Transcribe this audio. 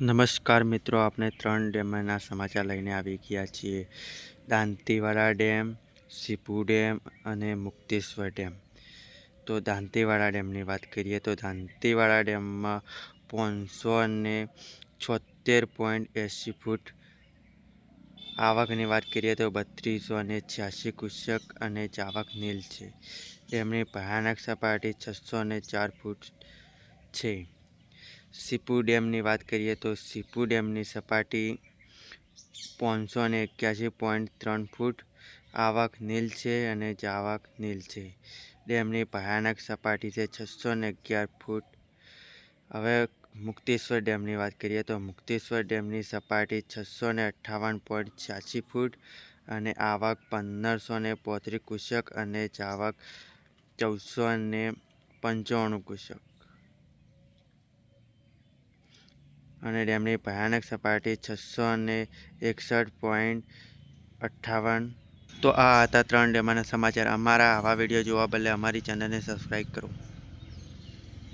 નમસ્કાર મિત્રો, આપણે ત્રણ ડેમના સમાચાર લઈને આવી ગયા છીએ. દાંતીવાડા ડેમ, સીપુ ડેમ અને મુક્તેશ્વર ડેમ. તો દાંતીવાડા ડેમની વાત કરીએ તો દાંતીવાડા ડેમમાં પાંચસો અને છોતેર પોઈન્ટ એંસી ફૂટ આવકની વાત કરીએ તો બત્રીસો અને છ્યાસી કુશક અને ચાવક નીલ છે. ડેમની ભયાનક સપાટી છસો અને ચાર ફૂટ છે. સીપુ ડેમની વાત કરીએ તો સીપુ ડેમની સપાટી પાંચસો અને એક્યાસી પોઈન્ટ ત્રણ ફૂટ. આવક નીલ છે અને જાવક નીલ છે. ડેમની ભયાનક સપાટી છે છસો ને અગિયાર ફૂટ. હવે મુક્તેશ્વર ડેમની વાત કરીએ તો મુક્તેશ્વર ડેમની સપાટી છસો ને અઠ્ઠાવન પોઈન્ટ છ્યાસી ફૂટ અને આવક પંદરસો ને પોત્રીસ કુશક અને જાવક ચૌદસો ને પંચાણું કુશક અને ડેમની ભયાનક સપાટી છસો ને એકસઠ પોઈન્ટ અઠ્ઠાવન. તો આ હતા ત્રણ ડેમાના સમાચાર. અમારા આવા વીડિયો જોવા બદલે અમારી ચેનલને સબસ્ક્રાઈબ કરો.